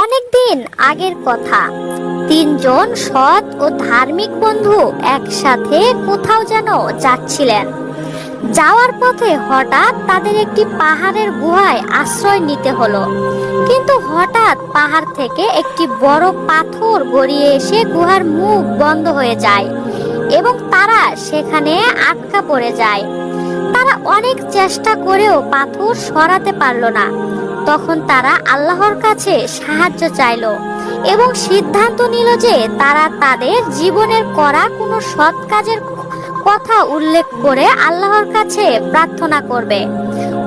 অনেকদিন আগের কথা। তিনজন সৎ ও ধার্মিক বন্ধু একসাথে কোথাও যেন যাচ্ছিলেন। যাওয়ার পথে হঠাৎ তাদের একটি পাহাড়ের গুহায় আশ্রয় নিতে হলো। কিন্তু হঠাৎ পাহাড় থেকে একটি বড় পাথর গড়িয়ে এসে গুহার মুখ বন্ধ হয়ে যায় এবং তারা সেখানে আটকা পড়ে যায়। তারা অনেক চেষ্টা করেও পাথর সরাতে পারল না। তখন তারা আল্লাহর কাছে সাহায্য চাইলো এবং সিদ্ধান্ত নিল যে তারা তাদের জীবনের করা কোনো সৎ কাজের কথা উল্লেখ করে আল্লাহর কাছে প্রার্থনা করবে।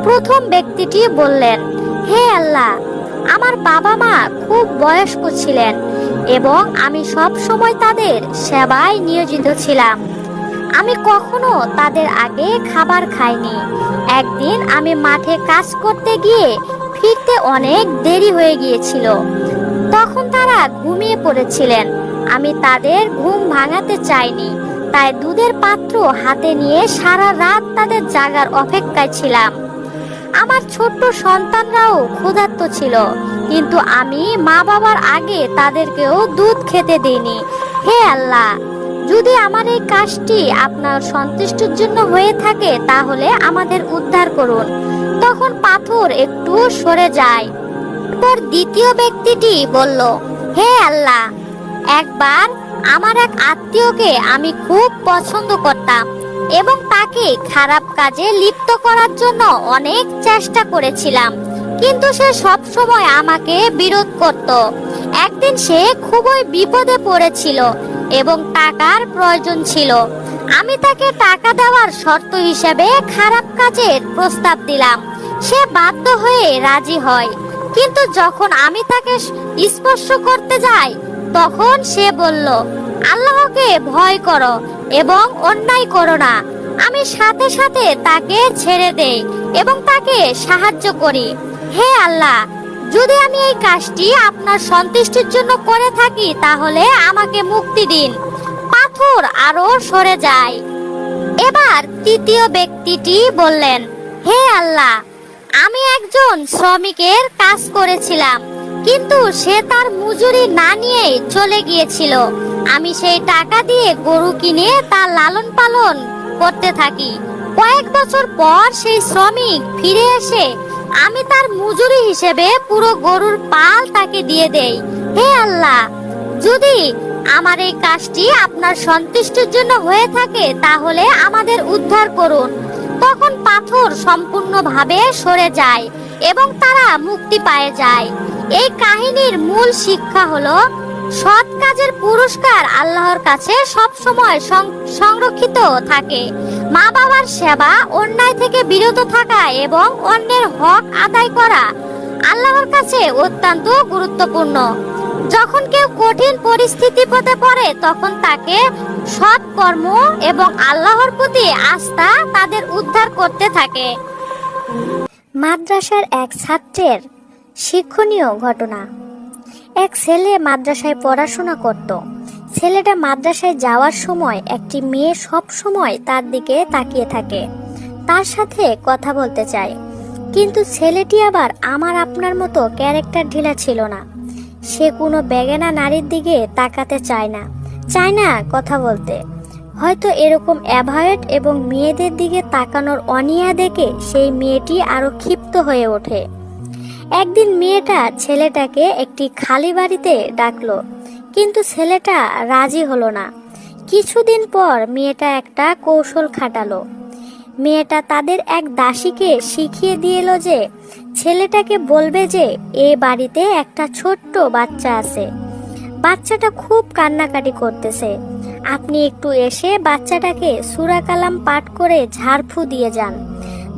প্রথম ব্যক্তিটি বললেন, হে আল্লাহ, আমার বাবা মা খুব বয়স্ক ছিলেন এবং আমি সব সময় তাদের সেবায় নিয়োজিত ছিলাম। আমি কখনো তাদের আগে খাবার খাইনি। একদিন আমি মাঠে কাজ করতে গিয়ে ফিরতে অনেক দেরি হয়ে গিয়েছিল। তখন তারা ঘুমিয়ে পড়েছিলেন। আমি তাদের ঘুম ভাঙাতে চাইনি, তাই দুধের পাত্র হাতে নিয়ে সারা রাত তাদের জাগার অপেক্ষায় ছিলাম। আমার ছোট্ট সন্তানরাও ক্ষুধার্ত ছিল, কিন্তু আমি মা বাবার আগে তাদেরকেও দুধ খেতে দিইনি। হে আল্লাহ! যদি আমার এই কাজটি আপনার সন্তুষ্টির জন্য হয়ে থাকে, তাহলে আমাদের উদ্ধার করুন। তখন পাথর একটু সরে যায়। তারপর দ্বিতীয় ব্যক্তিটি বলল, হে আল্লাহ, একবার আমার এক আত্মীয়কে আমি খুব পছন্দ করতাম এবং তাকে খারাপ কাজে লিপ্ত করার জন্য অনেক চেষ্টা করেছিলাম। কিন্তু সে সব সময় আমাকে বিরোধ করত। একদিন সে খুবই বিপদে পড়েছিল। এবং টাকার প্রয়োজন ছিল। আমি তাকে টাকা দেওয়ার শর্ত হিসেবে খারাপ কাজের প্রস্তাব দিলাম। সে বাধ্য হয়ে রাজি হয়। কিন্তু যখন আমি তাকে স্পর্শ করতে যাই, তখন সে বলল, আল্লাহকে ভয় করো এবং অন্যায় করো না। আমি সাথে সাথে তাকে ছেড়ে দেই এবং তাকে সাহায্য করি। হে আল্লাহ যদি আমি এই কাজটি আপনার সন্তুষ্টির জন্য করে থাকি, তাহলে আমাকে মুক্তি দিন। পাথর আরও সরে যায়। এবার তৃতীয় ব্যক্তিটি বললেন, হে আল্লাহ, আমি একজন শ্রমিকের কাজ করেছিলাম, কিন্তু সে তার মজুরি না নিয়ে চলে গিয়েছিল। আমি সেই টাকা দিয়ে গরু কিনে তার লালন পালন করতে থাকি। কয়েক বছর পর সেই শ্রমিক ফিরে এসে আমি তার মজুরি হিসেবে পুরো গরুর পাল তাকে দিয়ে দেই। হে আল্লাহ, যদি আমার এই কাজটি আপনার সন্তুষ্টির জন্য হয়ে থাকে, তাহলে আমাদের উদ্ধার করুন। তখন পাথর সম্পূর্ণভাবে সরে যায় এবং তারা মুক্তি পায় যায়। এই কাহিনীর মূল শিক্ষা হলো সৎ কাজের পুরস্কার আল্লাহর কাছে সব সময় সংরক্ষিত থাকে। মা বাবার সেবা অন্যায় থেকে বিরত থাকা এবং অন্যের হক আদায় করা আল্লাহর কাছে অত্যন্ত গুরুত্বপূর্ণ। যখন কেউ কঠিন পরিস্থিতি পথে পড়ে, তখন তাকে সৎ কর্ম এবং আল্লাহর প্রতি আস্থা তাদের উদ্ধার করতে থাকে। মাদ্রাসার এক ছাত্রের শিক্ষণীয় ঘটনা। এক ছেলে মাদ্রাসায় পড়াশোনা করত। ছেলেটা মাদ্রাসায় যাওয়ার সময় একটি মেয়ে সব সময় তার দিকে তাকিয়ে থাকে। তার সাথে কথা বলতে চায়। কিন্তু ছেলেটি আবার আমার আপনার মতো ক্যারেক্টার ঢিলা ছিল না। সে কোনো বেগেনা নারীর দিকে তাকাতে চায় না। চায় না কথা বলতে। হয়তো এরকম অ্যাভয়েড এবং মেয়েদের দিকে তাকানোর অনিয়া দেখে সেই মেয়েটি আরও ক্ষিপ্ত হয়ে ওঠে। একদিন মেয়েটা ছেলেটাকে একটি খালি বাড়িতে ডাকলো, কিন্তু ছেলেটা রাজি হলো না। কিছুদিন পর মেয়েটা একটা কৌশল খাটালো। মেয়েটা তাদের এক দাসীকে শিখিয়ে দিয়েল যে, ছেলেটাকে বলবে যে, এ বাড়িতে একটা ছোট্ট বাচ্চা আছে। বাচ্চাটা খুব কান্নাকাটি করতেছে। আপনি একটু এসে বাচ্চাটাকে সুরা কালাম পাঠ করে ঝাড়ফু দিয়ে যান।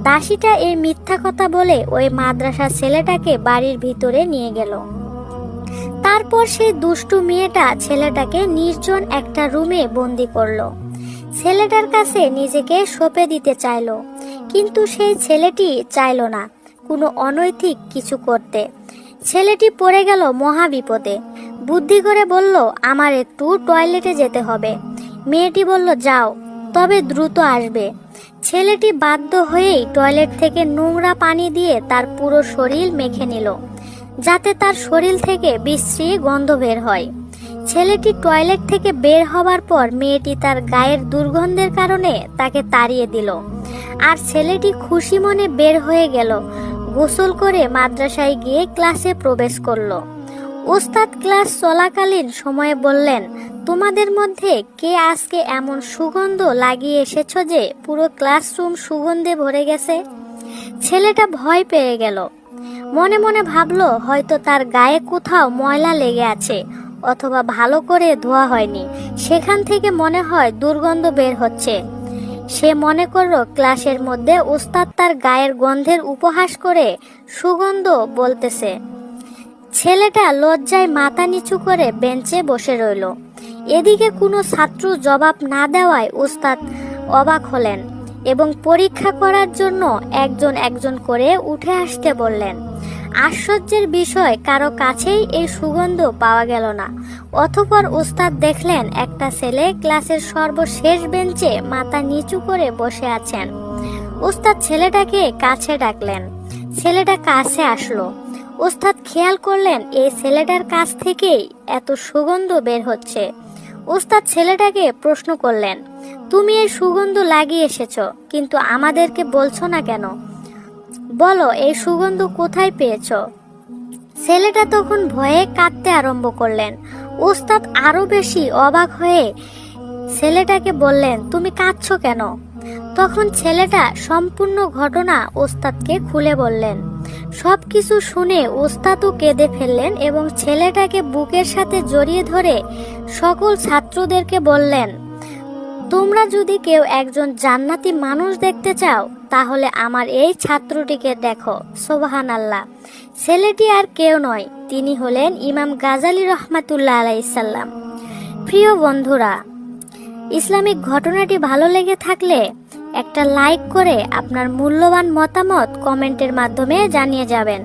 দাসীটা এই মিথ্যা কথা বলে ওই মাদ্রাসা ছেলেটাকে বাড়ির ভিতরে নিয়ে গেল। তারপর সেই দুষ্টু মেয়েটা ছেলেটাকে নির্জন একটা রুমে বন্দি করল। ছেলেটার কাছে নিজেকে সঁপে দিতে চাইলো, কিন্তু সেই ছেলেটি চাইলো না কোনো অনৈতিক কিছু করতে। ছেলেটি পড়ে গেল মহা বিপদে বুদ্ধি করে বলল, আমার একটু টয়লেটে যেতে হবে। মেয়েটি বলল, যাও, তবে দ্রুত আসবে। ছেলেটি বাধ্য হয়েই টয়লেট থেকে নোংরা পানি দিয়ে তার পুরো শরীর মেখে নিল, যাতে তার শরীর থেকে বিশ্রী গন্ধ বের হয়। ছেলেটি টয়লেট থেকে বের হবার পর মেয়েটি তার গায়ের দুর্গন্ধের কারণে তাকে তাড়িয়ে দিল, আর ছেলেটি খুশি মনে বের হয়ে গেল, গোসল করে মাদ্রাসায় গিয়ে ক্লাসে প্রবেশ করল। ওস্তাদ ক্লাস চলাকালীন সময়ে বললেন, তোমাদের মধ্যে কে আজকে এমন সুগন্ধ লাগিয়ে এসেছ যে পুরো ক্লাসরুম সুগন্ধে ভরে গেছে? ছেলেটা ভয় পেয়ে গেল। মনে মনে ভাবলো, হয়তো তার গায়ে কোথাও ময়লা লেগে আছে, অথবা ভালো করে ধোয়া হয়নি। সেখান থেকে মনে হয় দুর্গন্ধ বের হচ্ছে। সে মনে করল, ক্লাসের মধ্যে ওস্তাদ তার গায়ের গন্ধের উপহাস করে সুগন্ধ বলতেছে। ছেলেটা লজ্জায় মাথা নিচু করে বেঞ্চে বসে রইল। এদিকে কোনো ছাত্র জবাব না দেওয়ায় ওস্তাদ অবাক হলেন এবং পরীক্ষা করার জন্য একজন একজন করে উঠে আসতে বললেন, আশ্চর্যের বিষয়, কারও কাছেই এই সুগন্ধ পাওয়া গেল না। অথপর উস্তাদ দেখলেন একটা ছেলে ক্লাসের সর্বশেষ বেঞ্চে মাথা নিচু করে বসে আছেন। উস্তাদ ছেলেটাকে কাছে ডাকলেন। ছেলেটা কাছে আসলো। ওস্তাদ খেয়াল করলেন, এই ছেলেটার কাছ থেকেই এত সুগন্ধ বের হচ্ছে। ওস্তাদ ছেলেটাকে প্রশ্ন করলেন, তুমি এই সুগন্ধ লাগিয়ে এসেছ, কিন্তু আমাদেরকে বলছো না কেন? বলো, এই সুগন্ধ কোথায় পেয়েছ? ছেলেটা তখন ভয়ে কাঁদতে আরম্ভ করলেন। ওস্তাদ আরও বেশি অবাক হয়ে ছেলেটাকে বললেন, তুমি কাঁদছো কেন? তখন ছেলেটা সম্পূর্ণ ঘটনা ওস্তাদকে খুলে বললেন। সব কিছু শুনে ওস্তাদও কেঁদে ফেললেন এবং ছেলেটাকে বুকের সাথে জড়িয়ে ধরে সকল ছাত্রদেরকে বললেন, তোমরা যদি কেউ একজন জান্নাতি মানুষ দেখতে চাও, তাহলে আমার এই ছাত্রটিকে দেখো। সোবাহান আল্লাহ ছেলেটি আর কেউ নয়, তিনি হলেন ইমাম গাজালি রহমাতুল্লাহ আলাইসাল্লাম প্রিয় বন্ধুরা ইসলামিক ঘটনাটি ভালো লেগে থাকলে একটা লাইক করে আপনার মূল্যবান মতামত কমেন্টের মাধ্যমে জানিয়ে যাবেন।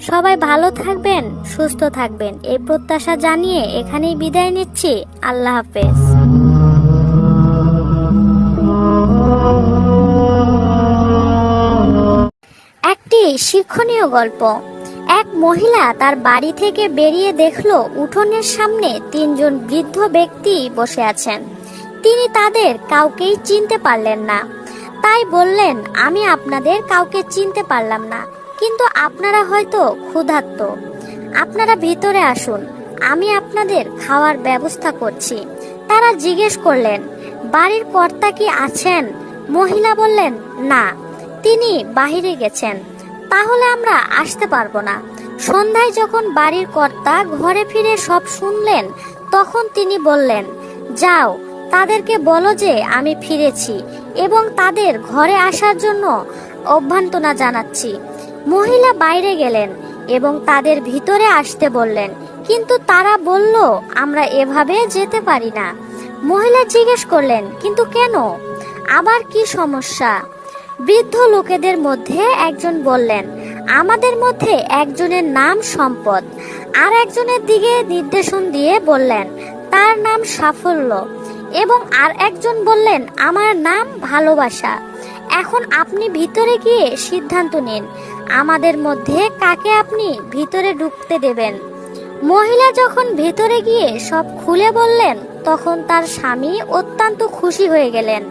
সবাই ভালো থাকবেন, সুস্থ থাকবেন। এই প্রত্যাশা জানিয়ে এখানেই বিদায় নিচ্ছি। আল্লাহ হাফেজ। একটি শিক্ষণীয় গল্প। এক মহিলা তার বাড়ি থেকে বেরিয়ে দেখল উঠোনের সামনে তিনজন বৃদ্ধ ব্যক্তি বসে আছেন। তিনি তাদের কাউকেই চিনতে পারলেন না। তাই বললেন, আমি আপনাদের কাউকে চিনতে পারলাম না, কিন্তু আপনারা হয়তো ক্ষুধার্ত। আপনারা ভিতরে আসুন, আমি আপনাদের খাওয়ার ব্যবস্থা করছি। তারা জিজ্ঞেস করলেন, বাড়ির কর্তা কি আছেন? মহিলা বললেন, না, তিনি বাহিরে গেছেন, তাহলে আমরা আসতে পারব না। সন্ধ্যায় যখন বাড়ির কর্তা ঘরে ফিরে সব শুনলেন, তখন তিনি বললেন, যাও তাদেরকে বলো যে আমি ফিরেছি এবং তাদের ঘরে আসার জন্য অভ্যন্তনা জানাচ্ছি। মহিলা বাইরে গেলেন এবং তাদের ভিতরে আসতে বললেন, কিন্তু তারা বলল, আমরা এভাবে যেতে পারি না। মহিলা জিজ্ঞেস করলেন, কিন্তু কেন? আবার কি সমস্যা? বৃদ্ধ লোকেদের মধ্যে একজন বললেন, আমাদের মধ্যে একজনের নাম সম্পদ। আর একজনের দিকে নির্দেশন দিয়ে বললেন, তার নাম সাফল্য। এবং আর একজন বললেন, আমার নাম ভালোবাসা। এখন আপনি ভিতরে গিয়ে সিদ্ধান্ত নিন, আমাদের মধ্যে কাকে আপনি ভিতরে ঢুকতে দেবেন। মহিলা যখন ভেতরে গিয়ে সব খুলে বললেন, তখন তার স্বামী অত্যন্ত খুশি হয়ে গেলেন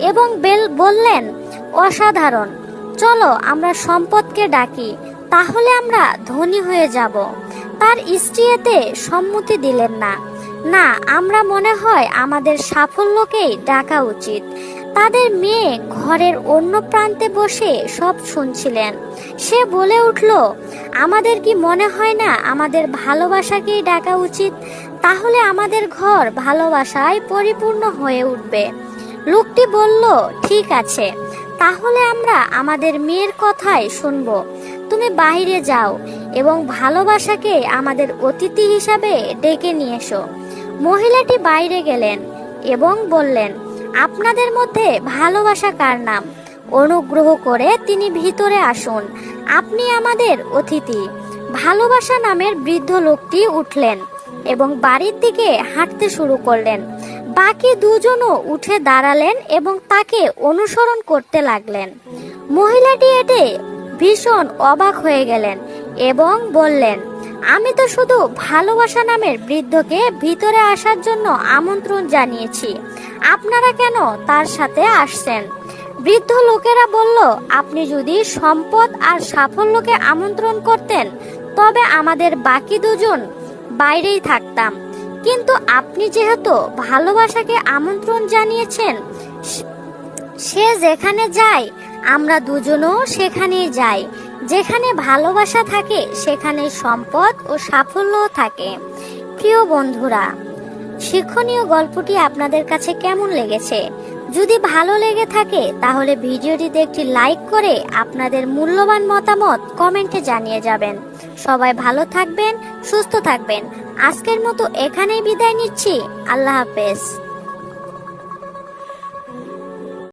এবং বেল বললেন, অসাধারণ, চলো আমরা সম্পদকে ডাকি, তাহলে আমরা ধনী হয়ে যাব। তার স্ত্রী এতে সম্মতি দিলেন না। না, আমরা মনে হয় আমাদের সাফল্যকেই ডাকা উচিত। তাদের মেয়ে ঘরের অন্য প্রান্তে বসে সব শুনছিলেন। সে বলে উঠল, আমাদের কি মনে হয় না আমাদের ভালোবাসাকেই ডাকা উচিত? তাহলে আমাদের ঘর ভালোবাসায় পরিপূর্ণ হয়ে উঠবে। লোকটি বলল, ঠিক আছে, তাহলে আমরা আমাদের মেয়ের কথাই শুনব। তুমি বাইরে যাও এবং ভালোবাসাকে আমাদের অতিথি হিসাবে ডেকে নিয়ে এসো। মহিলাটি বাইরে গেলেন এবং বললেন, আপনাদের মধ্যে ভালোবাসা কার নাম? অনুগ্রহ করে তিনি ভিতরে আসুন। আপনি আমাদের অতিথি। ভালোবাসা নামের বৃদ্ধ লোকটি উঠলেন এবং বাড়ির দিকে হাঁটতে শুরু করলেন। বাকি দুজনও উঠে দাঁড়ালেন এবং তাকে অনুসরণ করতে লাগলেন। মহিলাটি এতে ভীষণ অবাক হয়ে গেলেন এবং বললেন আমি তো শুধু ভালোবাসা নামের বৃদ্ধকে ভিতরে আসার জন্য আমন্ত্রণ জানিয়েছি। আপনারা কেন তার সাথে আসছেন? বৃদ্ধ লোকেরা বলল, আপনি যদি সম্পদ আর সাফল্যকে আমন্ত্রণ করতেন, তবে আমাদের বাকি দুজন বাইরেই থাকতাম। কিন্তু আপনি যেহেতু ভালোবাসাকে আমন্ত্রণ জানিয়েছেন, সে যেখানে যায়, আমরা দুজনও সেখানেই যাই। যেখানে ভালোবাসা থাকে, সেখানে সম্পদ ও সাফল্যও থাকে। প্রিয় বন্ধুরা, শিক্ষণীয় গল্পটি আপনাদের কাছে কেমন লেগেছে? যদি ভালো লেগে থাকে, তাহলে ভিডিওটিতে একটি লাইক করে আপনাদের মূল্যবান মতামত কমেন্টে জানিয়ে যাবেন। সবাই ভালো থাকবেন, সুস্থ থাকবেন। আজকের মতো এখানেই বিদায় নিচ্ছি। আল্লাহ হাফেজ।